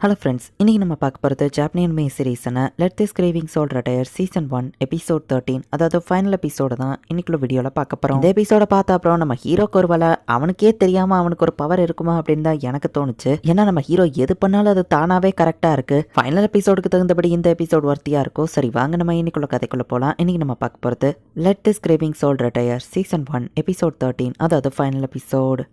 Hello friends இன்னைக்கு நம்ம பார்க்க போகிறது ஜாப்பனியன் மே சீரீஸான let this grieving soul retire season one episode thirteen அதாவது ஃபைனல் எபிசோடு தான் இன்னைக்குள்ள வீடியோவில் பார்க்க போகிறோம் இந்த எபிசோட பார்த்த அப்புறம் நம்ம ஹீரோக்கு ஒரு வேலை அவனுக்கே தெரியாமல் அவனுக்கு ஒரு பவர் இருக்குமா அப்படின்னு தான் எனக்கு தோணுச்சு. ஏன்னா நம்ம ஹீரோ எது பண்ணாலும் அது தானாகவே கரெக்டாக இருக்குது ஃபைனல் எபிசோடுக்கு தகுந்தபடி இந்த எபிசோட் ஒர்த்தியாக இருக்கும் சரி வாங்க நம்ம இன்னைக்குள்ள கதைக்குள்ளே போகலாம் இன்னைக்கு நம்ம பார்க்க போகிறது let this grieving soul retire season one episode thirteen அதாவது ஃபைனல் எபிசோடு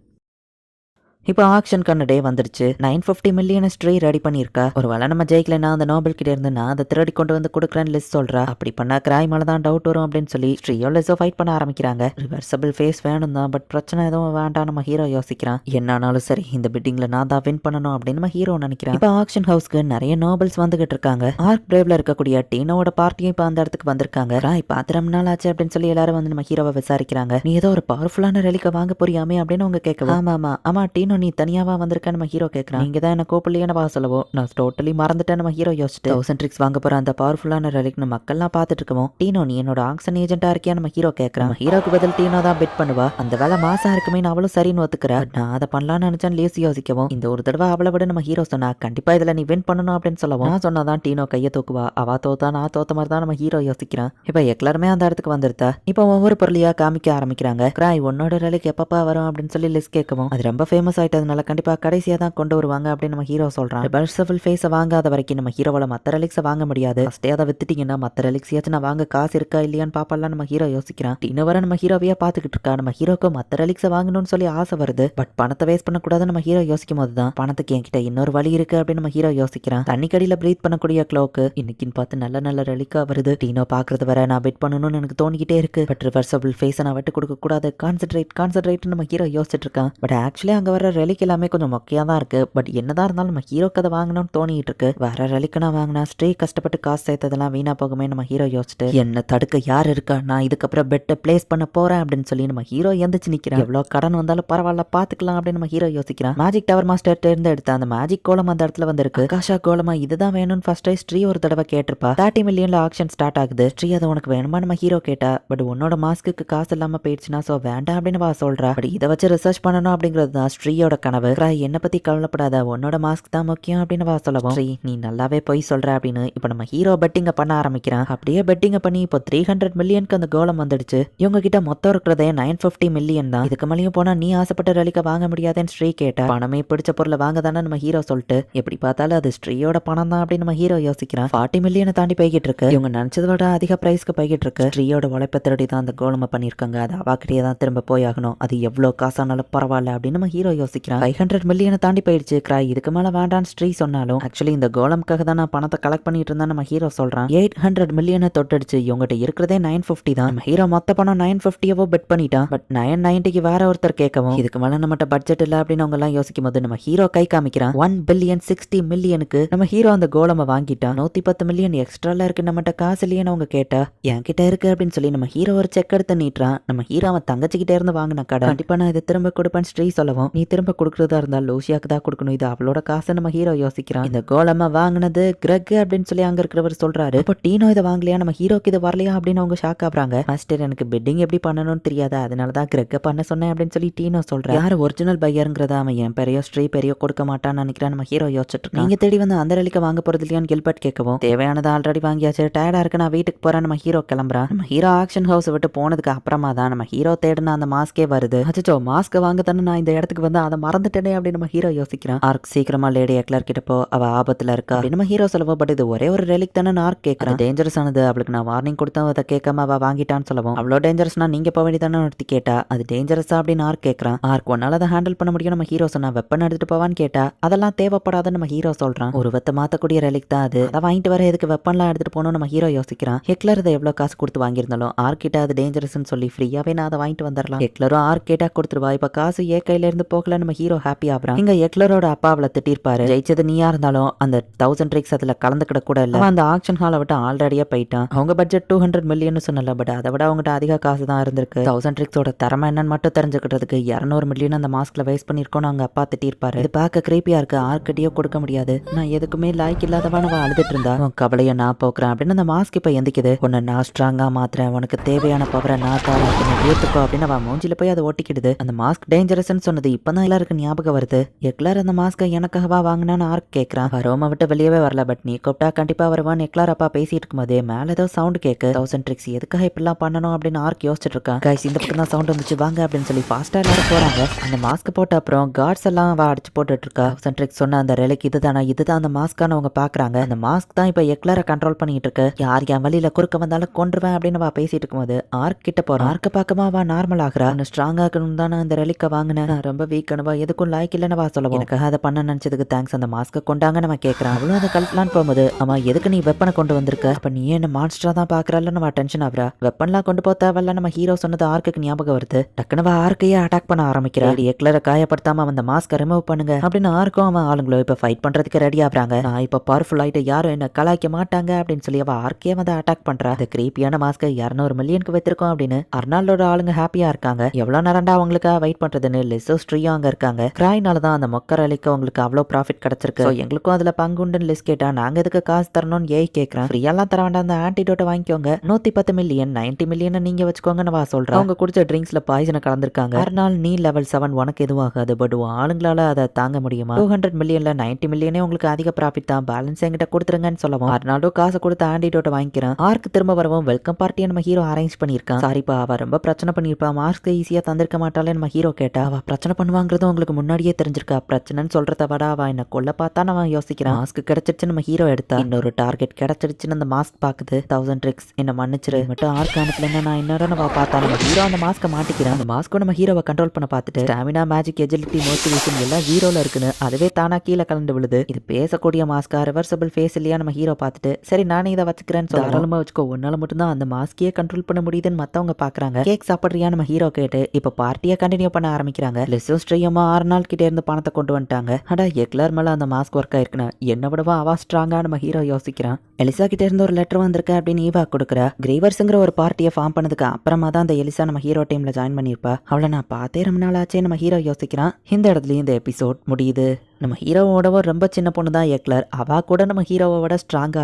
இப்போ ஆக்ஷன் கண்ண டே வந்துருச்சு நைன் ஃபிஃப்டி மில்லியன் ஸ்ட்ரீ ரெடி பண்ணியிருக்கா. ஒரு வேளை நம்ம ஜெயிக்கலனா அந்த நோபல் கிட்ட இருந்து நான் அதை திருடி கொண்டு வந்து கொடுக்குறேன்னு லிஸ்ட் சொல்றா. அப்படி பண்ணா கிராய் மேல தான் டவுட் வரும் அப்படின்னு சொல்லி ஸ்ட்ரீயோ லெஸோ ஃபைட் பண்ண ஆரம்பிக்கிறாங்க. ரிவர்சபிள் ஃபேஸ் வேணும் தான் பட் பிரச்சனை எதுவும் வேண்டாம் நம்ம ஹீரோ யோசிக்கிறான். என்னானாலும் சரி இந்த பிட்டிங்ல நான் தான் வின் பண்ணணும் அப்படின்னு நம்ம ஹீரோ நினைக்கிறான். இப்போ ஆக்ஷன் ஹவுஸ்க்கு நிறைய நோபல்ஸ் வந்துகிட்டு இருக்காங்க. ஆர்க் பிரேவ்ல இருக்கக்கூடிய டீனோட பார்ட்டியும் இப்போ அந்த இடத்துக்கு வந்திருக்காங்க. ராய் பார்த்து நாள் ஆச்சு அப்படின்னு சொல்லி எல்லாரும் வந்து நம்ம ஹீரோவை விசாரிக்கிறாங்க. நீ ஏதோ ஒரு பவர்ஃபுல்லான ரெலிக்க வாங்க போறியாமே அப்படின்னு அவங்க கேட்கலாம் ஆமா ஆமா ஆமா டீனோ நீ தனியாவா வந்திருக்க நம்ம ஹீரோ கேட்கறான் இங்க தான் என்ன கூப்பிடலையே நான் சொல்லவோ. நான் டோட்டலி மறந்துட்டேன் நம்ம ஹீரோ யோசிச்சுட்டு. தௌசண்ட் ட்ரிக்ஸ் வாங்க போற அந்த பவர்ஃபுல்லான ரெலிக்னு மக்கள்லாம் பார்த்துட்டு இருக்கோம் டீனோ நீ என்னோட ஆக்சன் ஏஜென்ட்டா இருக்கியா நம்ம ஹீரோ கேட்கறான் ஹீரோக்கு பதில் டீனோ தான் பெட் பண்ணுவா. அந்த வேலை மாசா இருக்குமே அவளும் சரின்னு ஒத்துக்கிறா. நான் அதை பண்ணலாம்னு நினைச்சேன் லேசி யோசிக்கவும். இந்த ஒரு தடவை அவளை விட நம்ம ஹீரோ சொன்னா கண்டிப்பா இதுல நீ வின் பண்ணணும் அப்படின்னு சொல்லவும். நான் சொன்னாதான் டீனோ கையை தூக்குவா. அவ தோத்தா நான் தோத்த மாதிரி தான் நம்ம ஹீரோ யோசிக்கிறான். இப்போ எல்லாருமே அந்த இடத்துக்கு வந்துருத்தா? இப்போ ஒவ்வொரு பொருளையா காமிக்க ஆரம்பிக்கிறாங்க. கிராய் உன்னோட ரெலிக் எப்பப்பா வரும் அப்படின்னு சொல்லி லிஸ்ட் கேட்கவும். அது ரொம்ப ஃபேமஸ் ஆகிட்டதுனால கண்டிப்பா கடைசியா தான் கொண்டு வருவாங்க அப்படின்னு நம்ம ஹீரோ சொல்றான். ரிவர்சபிள் ஃபேஸை வாங்காத வரைக்கும் நம்ம ஹீரோவால மத்த ரெலிக்ஸை வாங்க முடியாது. ஃபஸ்ட்டே அதை வித்துட்டிங்கன்னா மத்த ரெலிக்ஸியாச்சும் நான் வாங்க காசு இருக்கா இல்லையான்னு பாப்பாலாம் நம்ம ஹீரோ யோசிக்கிறான். இன்னும் வர நம்ம ஹீரோவையே பார்த்துக்கிட்டு இருக்கா? நம்ம ஹீரோக்கு மத்த ரெலிக்ஸை வாங்கணும்னு சொல்லி ஆசை வருது. பட் பணத்தை வேஸ்ட் பண்ணக்கூடாது நம்ம ஹீரோ யோசிக்கும் போது தான் பணத்துக்கு என்கிட்ட இன்னொரு வழி இருக்கு அப்படின்னு நம்ம ஹீரோ யோசிக்கிறான். தண்ணிக்கடியில ப்ரீத் பண்ணக்கூடிய க்ளோக்கு இன்னைக்குன்னு பார்த்து நல்ல நல்ல ரெலிக்கா வருது. டீனோ பாக்குறது வர நான் பெட் பண்ணணும்னு எனக்கு தோணிக்கிட்டே இருக்கு. பட் ரிவர்சபிள் ஃபேஸை நான் விட்டு கொடுக்க கூடாது. கான்சென்ட்ரேட் கான்சென்ட்ரேட் நம்ம ஹீரோ யோசிச்சுட்டு இருக்கான். பட் ஆக்சுவலி அங்க வர ரெலிக் எல்லாமே கொஞ்சம் மொக்கையா தான் இருக்கு. பட் என்னதான் இருந்தாலும் நம்ம ஹீரோக்கு அதை வாங்கணும்னு தோணிட்டு இருக்கு. வேற ரெலிக்கு வாங்கினா ஸ்ட்ரே கஷ்டப்பட்டு காசு சேர்த்ததெல்லாம் வீணா போகுமே நம்ம ஹீரோ யோசிச்சுட்டு என்ன தடுக்க யார் இருக்கா? நான் இதுக்கப்புறம் பெட்டை பிளேஸ் பண்ண போறேன் அப்படின்னு சொல்லி நம்ம ஹீரோ எந்திரிச்சு நிற்கிறேன் எவ்வளவு கடன் வந்தாலும் பரவாயில்ல பாத்துக்கலாம் அப்படின்னு நம்ம ஹீரோ யோசிக்கிறான். மேஜிக் டவர் மாஸ்டர் இருந்து எடுத்த அந்த மேஜிக் கோலம் அந்த இடத்துல வந்திருக்கு. காஷா கோலமா இதுதான் வேணும்னு ஃபர்ஸ்ட் ஸ்ட்ரீ ஒரு தடவை கேட்டிருப்பா. தேர்ட்டி மில்லியன்ல ஆக்ஷன் ஸ்டார்ட் ஆகுது. ஸ்ட்ரீ அது உனக்கு வேணுமா? நம்ம ஹீரோ கேட்டா. பட் உன்னோட மாஸ்க்கு காசு இல்லாம போயிடுச்சுன்னா சோ வேண்டாம் அப்படின்னு வா சொல்றா. பட் இதை வச்சு ரிசர்ச் பண்ணணும் அப்படிங்கிறது தான். ஸ்ரீயோட கனவு. ராய் என்ன பத்தி கவலைப்படாத. உன்னோட மாஸ்க் தான் முக்கியம் அப்படின்னு வா சொல்லவும். ஸ்ரீ நீ நல்லாவே போய் சொல்ற அப்படின்னு இப்போ நம்ம ஹீரோ பெட்டிங்க பண்ண ஆரம்பிக்கிறான். அப்படியே பெட்டிங்க பண்ணி இப்போ த்ரீ ஹண்ட்ரட் மில்லியனுக்கு அந்த கோலம் வந்துடுச்சு. இவங்க கிட்ட மொத்தம் இருக்கிறதே நைன் ஃபிஃப்டி மில்லியன் தான். இதுக்கு மேலேயும் போனா நீ ஆசைப்பட்ட ரலிக்க வாங்க முடியாதுன்னு ஸ்ரீ கேட்டா. பணமே பிடிச்ச பொருளை வாங்க தானே நம்ம ஹீரோ சொல்லிட்டு. எப்படி பார்த்தாலும் அது ஸ்ரீயோட பணம் தான் அப்படின்னு நம்ம ஹீரோ யோசிக்கிறான். ஃபார்ட்டி மில்லியனை தாண்டி போய்கிட்டு இருக்கு. இவங்க நினச்சதை விட அதிக பிரைஸ்க்கு போய்கிட்டு இருக்கு. ஸ்ரீயோட உழைப்பை திருடி தான் அந்த கோலமை பண்ணியிருக்காங்க. அது அவாக்கிட்டே தான் திரும்ப போய் ஆகணும். அது எவ்வளோ காசானாலும் பரவாயில்ல அப்படின்னு நம்ம ஹீரோ யோசிக்கிறான் ஃபைவ் ஹண்ட்ரட் மில்லியனை தாண்டி போயிடுச்சு கிராய் இதுக்கு மேல வேண்டான்னு ஸ்ட்ரீ சொன்னாலும் ஆக்சுவலி இந்த கோலம்காக தான் நான் பணத்தை கலெக்ட் பண்ணிட்டு இருந்தா நம்ம ஹீரோ சொல்றான் எயிட் ஹண்ட்ரட் மில்லியனை தொட்டடிச்சு இவங்ககிட்ட இருக்கிறதே நைன் ஃபிஃப்டி தான். நம்ம ஹீரோ மொத்த பணம் நைன் ஃபிஃப்டியவோ பெட் பண்ணிட்டான் பட் நைன் நைன்டிக்கு வேற ஒருத்தர் கேட்கவும் இதுக்கு மேல நம்மகிட்ட பட்ஜெட் இல்ல அப்படின்னு அவங்க எல்லாம் யோசிக்கும் போது நம்ம ஹீரோ கை காமிக்கிறான் ஒன் பில்லியன் சிக்ஸ்டி மில்லியனுக்கு நம்ம ஹீரோ அந்த கோலமை வாங்கிட்டான் நூத்தி பத்து மில்லியன் எக்ஸ்ட்ரால இருக்கு நம்மகிட்ட காசு இல்லையேன்னு அவங்க கேட்டா என்கிட்ட இருக்கு அப்படின்னு சொல்லி நம்ம ஹீரோ ஒரு செக் எடுத்து நீட்டுறான் நம்ம ஹீரோ அவன் தங்கச்சிக்கிட்டே இருந்து வாங்கின கடை கண்டிப்பா நான் இதை திரும்ப கொடுப்பேன் ஸ்ரீ சொல்லவும் நீ திரும்ப கொடுக்கறதா இருந்தா லூசியாக்கு தான் கொடுக்கணும். இது அவளோட காசை நம்ம ஹீரோ யோசிக்கிறான். இந்த கோலமா வாங்கினது கிரக் அப்படின்னு சொல்லி அங்க இருக்கிறவர் சொல்றாரு. இப்போ டீனோ இதை வாங்கலையா? நம்ம ஹீரோக்கு இது வரலையா அப்படின்னு அவங்க ஷாக் ஆகுறாங்க. மாஸ்டர் எனக்கு பெட்டிங் எப்படி பண்ணணும்னு தெரியாதா? அதனால தான் கிரக்க பண்ண சொன்னேன் அப்படின்னு சொல்லி டீனோ சொல்றாரு. யார் ஒரிஜினல் பையருங்கிறத அவன் என் பெரியோ ஸ்ட்ரீ பெரியோ கொடுக்க மாட்டான்னு நினைக்கிறேன். நம்ம ஹீரோ யோசிச்சுட்டு நீங்க தேடி வந்து அந்த ரலிக்க வாங்க போறது இல்லையான்னு கில்பர்ட் கேட்கவும் தேவையானதை ஆல்ரெடி வாங்கியாச்சு. டயர்டா இருக்கு நான் வீட்டுக்கு போறேன். நம்ம ஹீரோ கிளம்புறான். நம்ம ஹீரோ ஆக்ஷன் ஹவுஸ் விட்டு போனதுக்கு அப்புறமா தான் நம்ம ஹீரோ தேடின அந்த மாஸ்கே வருது. அச்சோ மாஸ்க் வாங்க தானே நான் இந்த இடத்துக்கு வந்து அதை மறந்துட்டேனே அப்படின்னு நம்ம ஹீரோ யோசிக்கிறான். ஆர்க் சீக்கிரமா லேடி எக்லர் கிட்ட போ அவ ஆபத்துல இருக்கா? நம்ம ஹீரோ சொல்லவும் பட் இது ஒரே ஒரு ரெலிக் தானே ஆர்க் கேட்கறான் டேஞ்சரஸ் ஆனது. அவளுக்கு நான் வார்னிங் கொடுத்தேன் அதை கேட்காம அவ வாங்கிட்டான்னு சொல்லவும். அவ்வளோ டேஞ்சரஸ்னா நீங்க போக வேண்டியதானே ஒருத்தி கேட்டா. அது டேஞ்சரஸா அப்படின்னு ஆர்க் கேட்கறான் ஆர்க் ஒன்னால அதை ஹேண்டில் பண்ண முடியும் நம்ம ஹீரோ சொன்னா. வெப்பன் எடுத்துட்டு போவான்னு கேட்டா அதெல்லாம் தேவைப்படாதுன்னு நம்ம ஹீரோ சொல்றான். உருவத்தை மாத்தக்கூடிய ரெலிக் தான் அது. அதை வாங்கிட்டு வர எதுக்கு வெப்பன்லாம் எடுத்துட்டு போகணும் நம்ம ஹீரோ யோசிக்கிறான். ஹெக்லர் இதை எவ்வளவு காசு கொடுத்து வாங்கியிருந்தாலும் ஆர்க் கிட்ட அது டேஞ்சரஸ்னு சொல்லி ஃப்ரீயாவே நான் அதை வாங்கிட்டு வந்துடலாம். ஹெக்லரும் ஆர்க் கேட்டா கொடுத்துருவா. இப்ப காசு ஏ கையில இருந்து போகல நம்ம ஹீரோ ஹாப்பி ஆகுறான். இங்க எக்லரோட அப்பா அவளை திட்டிருப்பாரு. ஜெயிச்சது நீயா இருந்தாலும் அந்த தௌசண்ட் ட்ரிக்ஸ் அதுல கலந்துக்கிட கூட இல்ல. அந்த ஆக்ஷன் ஹாலை விட்டு ஆல்ரெடியா போயிட்டான். அவங்க பட்ஜெட் டூ ஹண்ட்ரட் மில்லியன் சொன்னல பட் அதை விட அவங்ககிட்ட அதிக காசு தான் இருந்திருக்கு. தௌசண்ட் ட்ரிக்ஸோட திறமை என்னன்னு மட்டும் தெரிஞ்சுக்கிட்டதுக்கு இரநூறு மில்லியன் அந்த மாஸ்க்ல வேஸ்ட் பண்ணிருக்கோம்னு அவங்க அப்பா திட்டிருப்பாரு. இது பார்க்க கிரீப்பியா இருக்கு. ஆர்கிட்டயோ கொடுக்க முடியாது. நான் எதுக்குமே லாய்க்கு இல்லாதவன் அவன் அழுதுட்டு இருந்தா. உன் கவலைய நான் போக்குறேன் அப்படின்னு அந்த மாஸ்க் இப்ப எந்திக்குது. உன்னை நான் ஸ்ட்ராங்கா மாத்துறேன். உனக்கு தேவையான பவரை நான் தரேன். ஏத்துக்கோ அப்படின்னு அவன் மூஞ்சில போய் அதை ஒட்டிக்கிடுது அந்த மாஸ்க் டேஞ்சரஸ்னு சொன்னது இப்பதான் எல்லாருக்கும் ஞாபகம் வருது. எக்லார் அந்த மாஸ்க்கை எனக்காகவா வாங்கினான்னு ஆர்க் கேட்கறான் ரோமை விட்டு வெளியவே வரல பட் நீ கூப்பிட்டா கண்டிப்பா வருவான் எக்லார் அப்பா பேசிட்டு இருக்கும்போதே மேல ஏதோ சவுண்ட் கேக்கு. தௌசண்ட் ட்ரிக்ஸ் எதுக்காக இப்படிலாம் பண்ணணும் அப்படின்னு ஆர்க் யோசிச்சுட்டு இருக்கான். கைஸ் இந்த பக்கம் தான் சவுண்ட் வந்துச்சு. வாங்க அப்படின்னு சொல்லி ஃபாஸ்டா எல்லாரும் போறாங்க. அந்த மாஸ்க் போட்ட அப்புறம் கார்ட்ஸ் எல்லாம் அவ அடிச்சு போட்டுட்டு இருக்கா. தௌசண்ட் ட்ரிக்ஸ் சொன்ன அந்த ரெலைக்கு இதுதானா? இதுதான் அந்த மாஸ்க்கான அவங்க பாக்குறாங்க. அந்த மாஸ்க் தான் இப்ப எக்லார கண்ட்ரோல் பண்ணிட்டு இருக்கு. யார் என் வழியில குறுக்க வந்தாலும் கொன்றுவேன் அப்படின்னு வா பேசிட்டு இருக்கும்போது ஆர்க் கிட்ட போறான். ஆர்க்க பார்க்கமா வா நார்மல் ஆகுறா. ஸ்ட்ராங் ஆகணும் தானே அந்த ரெலிக்க வாங்கினேன். நான் ரொம்ப வீக் அனுபவா எதுக்கும் லாய்க்கு இல்லைன்னு வா சொல்லுவோம். எனக்காக அதை பண்ண நினைச்சதுக்கு தேங்க்ஸ் அந்த மாஸ்க்கை கொண்டாங்க நம்ம கேட்கறான் அவளும் அதை கழட்டலான்னு போகும்போது அவன் எதுக்கு நீ வெப்பனை கொண்டு வந்திருக்க? அப்ப நீ என்ன மான்ஸ்டரா தான் பாக்குறல்ல நம்ம டென்ஷன் ஆகுறா வெப்பன்லாம் கொண்டு போக தேவையில்ல. நம்ம ஹீரோ சொன்னது ஆர்க்குக்கு ஞாபகம் வருது. டக்குனு அவ ஆர்க்கையே அட்டாக் பண்ண ஆரம்பிக்கிறா. எக்லரை காயப்படுத்தாம அந்த மாஸ்க்கை ரிமூவ் பண்ணுங்க. அப்படின்னு ஆர்க்கும் அவன் ஆளுங்களோ இப்ப ஃபைட் பண்றதுக்கு ரெடி ஆகுறாங்க. நான் இப்ப பவர்ஃபுல் ஆயிட்டு யாரும் என்ன கலாய்க்க மாட்டாங்க. அப்படின்னு சொல்லி அவ ஆர்க்கே வந்து அட்டாக் பண்றா. அந்த கிரீப்பியான மாஸ்க்கை இரநூறு மில்லியனுக்கு வைத்திருக்கோம் அப்படின்னு அர்னால்டோட ஆளுங்க ஹாப்பியா இருக்காங்க. எவ்வளவு நேரம்டா அவங்களுக்காக வெயிட் பண்றதுன்னு லிசோ ஸ்ட்ரீயும் அங்க இருக்காங்க. கிராய்னால தான் அந்த மொக்கர் அலிக்கு அவங்களுக்கு அவ்வளவு ப்ராஃபிட் கிடைச்சிருக்கு. எங்களுக்கும் அதுல பங்குண்டுன்னு லிஸ்ட் கேட்டா நாங்க எதுக்கு காசு தரணும்னு ஏய் கேக்குறேன். ஃப்ரீயெல்லாம் தர வேண்டாம் அந்த ஆன்டிடோட்டை வாங்கிக்கோங்க. நூத்தி பத்து மில்லியன் நைன்டி மில்லியன் நீங்க வச்சுக்கோங்கன்னு வா சொல்றேன் அவங்க குடிச்ச ட்ரிங்க்ஸ்ல பாய்சனை கலந்துருக்காங்க. மறுநாள் நீ லெவல் செவன் உனக்கு எதுவும் ஆகாது பட் ஆளுங்களால அதை தாங்க முடியுமா? டூ ஹண்ட்ரட் மில்லியன்ல நைன்டி மில்லியனே உங்களுக்கு அதிக ப்ராஃபிட் தான். பேலன்ஸ் என்கிட்ட கொடுத்துருங்கன்னு சொல்லவும். மறுநாளும் காசு கொடுத்து ஆன்டிடோட்டை வாங்கிக்கிறேன். ஆர்க்கு திரும்ப வரவும் வெல்கம் பார்ட்டியை நம்ம ஹீரோ அரேஞ்ச் பண்ணியிருக்கான். சாரிப்பா அவ ரொம்ப பிரச்சனை பண்ணியிருப்பா. மார்க்ஸ்க்கு ஈஸியா தந்திருக்க மாட்டாளே நம்ம ஹீரோ கேட்டா அவ பிரச்சனை பண்ணுவாங்கிறது உங்களுக்கு முன்னாடியே தெரிஞ்சிருக்கா. பிரச்சனைன்னு சொல்றத விட அவ என்ன கொல்ல பார்த்தா அவன் யோசிக்கிறான். மாஸ்க் கிடைச்சிருச்சு நம்ம ஹீரோ எடுத்தா? இன்னொரு டார்கெட் கிடைச்சிருச்சுன்னு அந்த மாஸ்க் பாக்குது. தௌசண்ட் ட்ரிக்ஸ் என்ன மன்னிச்சிரு. மட்டும் ஆர்க் அனுப்பலன்னா நான் இன்னொரு நம்ம பார்த்தா நம்ம ஹீரோ அந்த மாஸ்க்கை மாட்டிக்கிறான். அந்த மாஸ்க்கும் நம்ம ஹீரோவை கண்ட்ரோல் பண்ண பார்த்துட்டு ஸ்டாமினா மேஜிக் எஜிலிட்டி மோட்டிவேஷன் எல்லாம் ஜீரோல இருக்குன்னு அதுவே தானா கீழே கலந்து விழுது. இது பேசக்கூடிய மாஸ்கா ரிவர்சபிள் ஃபேஸ் இல்லையா? நம்ம ஹீரோ பார்த்துட்டு சரி நானே இதை வச்சுக்கிறேன்னு சொல்லி தாராளமா வச்சுக்கோ. உன்னால மட்டும்தான் அந்த மாஸ்கையே கண்ட்ரோல் பண்ண முடியுதுன்னு மத்தவங்க பாக்குறாங்க. கேக் சாப்பிடுறியா? நம்ம ஹீரோ கேட்டு இப்ப பார்ட்டியை கண்டினியூ பண்ண ஆரம்பிக்கிறாங்க. லிசோ ஸ்ட்ரீயமா ஆறு நாள் கிட்டே இருந்து பணத்தை கொண்டு வந்துட்டாங்க. அடா எக்லர் மேல அந்த மாஸ்க் ஒர்க் ஆயிருக்குன்னா என்ன விடவா அவா ஸ்ட்ராங்கா நம்ம ஹீரோ யோசிக்கிறான் எலிசா கிட்ட இருந்து ஒரு லெட்டர் வந்திருக்கு அப்படின்னு ஈவா கொடுக்குறா. கிரீவர்ஸுங்கிற ஒரு பார்ட்டியை ஃபார்ம் பண்ணதுக்கு அப்புறமா தான் அந்த எலிசா நம்ம ஹீரோ டீம்ல ஜாயின் பண்ணியிருப்பா. அவளை நான் பார்த்தே ரொம்ப நாள் ஆச்சே நம்ம ஹீரோ யோசிக்கிறான். இந்த இடத்துலயும் இந்த எபிசோட் முடியுது. நம்ம ஹீரோவோடவோ ரொம்ப சின்ன பொண்ணு தான் எக்லர் அவா கூட நம்ம ஹீரோவை விட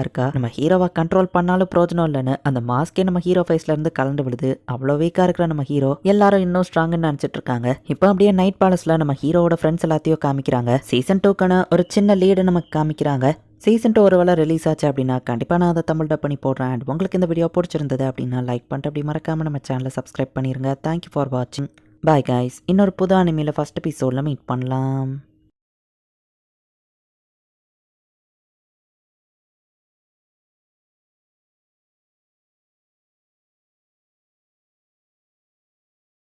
இருக்கா? நம்ம ஹீரோவை கண்ட்ரோல் பண்ணாலும் பிரோஜனம் இல்லைன்னு அந்த மாஸ்கே நம்ம ஹீரோ ஃபேஸ்ல இருந்து கலந்து விடுது அவ்வளோ வீக்காக இருக்கிற நம்ம ஹீரோ எல்லாரும் இன்னும் ஸ்ட்ராங்குன்னு நினச்சிட்டு இருக்காங்க. இப்போ அப்படியே நைட் பேலஸ்ல நம்ம ஹீரோவோட ஃப்ரெண்ட்ஸ் எல்லாத்தையும் காமிக்கிறாங்க. சீசன் டூக்கான ஒரு சின்ன லீடு நமக்கு காமிக்கிறாங்க. சீசன் டூ ஒரு வேளை ரிலீஸ் ஆச்சு அப்படின்னா கண்டிப்பாக நான் அதை தமிழ் டப் பண்ணி போடுறேன். அண்ட் உங்களுக்கு இந்த வீடியோ பிடிச்சிருந்தது அப்படின்னா லைக் பண்ணிட்டு அப்படி மறக்காமல் நம்ம சேனலை சப்ஸ்கிரைப் பண்ணிருங்க. தேங்க்யூ ஃபார் வாட்சிங் பாய் காய்ஸ் இன்னொரு புது அனிமையில் ஃபஸ்ட் எபிசோடில் மீட் பண்ணலாம்.